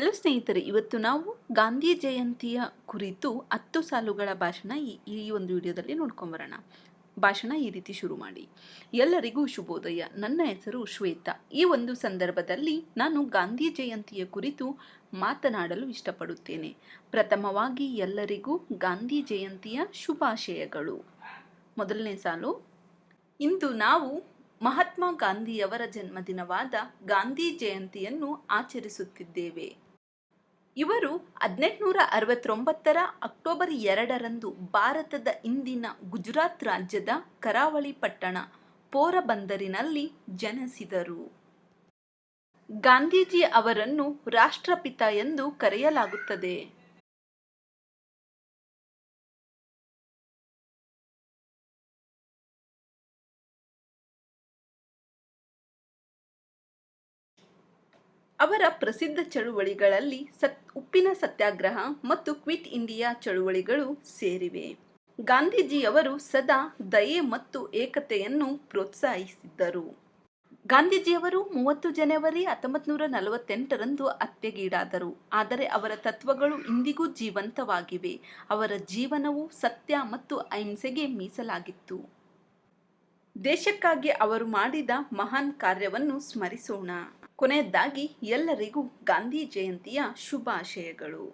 Hello ಸ್ನೇಹಿತರೆ, ಇವತ್ತು ನಾವು ಗಾಂಧಿ ಜಯಂತಿಯ ಕುರಿತು ಹತ್ತು ಸಾಲುಗಳ ಭಾಷಣ ಈ ಈ ಒಂದು ವಿಡಿಯೋದಲ್ಲಿ ನೋಡ್ಕೊಂಬರೋಣ. ಭಾಷಣ ಈ ರೀತಿ ಶುರು ಮಾಡಿ. ಎಲ್ಲರಿಗೂ ಶುಭೋದಯ. ನನ್ನ ಹೆಸರು ಶ್ವೇತಾ. ಈ ಒಂದು ಸಂದರ್ಭದಲ್ಲಿ ನಾನು ಗಾಂಧಿ ಜಯಂತಿಯ ಕುರಿತು ಮಾತನಾಡಲು ಇಷ್ಟಪಡುತ್ತೇನೆ. ಪ್ರಥಮವಾಗಿ ಎಲ್ಲರಿಗೂ ಗಾಂಧಿ ಜಯಂತಿಯ ಶುಭಾಶಯಗಳು. ಮೊದಲನೇ ಸಾಲು. ಇಂದು ನಾವು ಮಹಾತ್ಮ ಗಾಂಧಿಯವರ ಜನ್ಮದಿನವಾದ ಗಾಂಧಿ ಜಯಂತಿಯನ್ನು ಆಚರಿಸುತ್ತಿದ್ದೇವೆ. ಇವರು ಹದಿನೆಂಟುನೂರ ಅರವತ್ತೊಂಬತ್ತರ ಅಕ್ಟೋಬರ್ ಎರಡರಂದು ಭಾರತದ ಇಂದಿನ ಗುಜರಾತ್ ರಾಜ್ಯದ ಕರಾವಳಿ ಪಟ್ಟಣ ಪೋರಬಂದರಿನಲ್ಲಿ ಜನಿಸಿದರು. ಗಾಂಧೀಜಿ ಅವರನ್ನು ರಾಷ್ಟ್ರಪಿತ ಎಂದು ಕರೆಯಲಾಗುತ್ತದೆ. ಅವರ ಪ್ರಸಿದ್ಧ ಚಳುವಳಿಗಳಲ್ಲಿ ಸತ್, ಉಪ್ಪಿನ ಸತ್ಯಾಗ್ರಹ ಮತ್ತು ಕ್ವಿಟ್ ಇಂಡಿಯಾ ಚಳುವಳಿಗಳು ಸೇರಿವೆ. ಗಾಂಧೀಜಿಯವರು ಸದಾ ದಯೆ ಮತ್ತು ಏಕತೆಯನ್ನು ಪ್ರೋತ್ಸಾಹಿಸಿದ್ದರು. ಗಾಂಧೀಜಿಯವರು ಮೂವತ್ತು ಜನವರಿ ಹತ್ತೊಂಬತ್ತು ನೂರ ನಲವತ್ತೆಂಟರಂದು ಹತ್ಯೆಗೀಡಾದರು. ಆದರೆ ಅವರ ತತ್ವಗಳು ಇಂದಿಗೂ ಜೀವಂತವಾಗಿವೆ. ಅವರ ಜೀವನವು ಸತ್ಯ ಮತ್ತು ಅಹಿಂಸೆಗೆ ಮೀಸಲಾಗಿತ್ತು. ದೇಶಕ್ಕಾಗಿ ಅವರು ಮಾಡಿದ ಮಹಾನ್ ಕಾರ್ಯವನ್ನು ಸ್ಮರಿಸೋಣ. ಕೊನೆಯದಾಗಿ ಎಲ್ಲರಿಗೂ ಗಾಂಧಿ ಜಯಂತಿಯ ಶುಭಾಶಯಗಳು.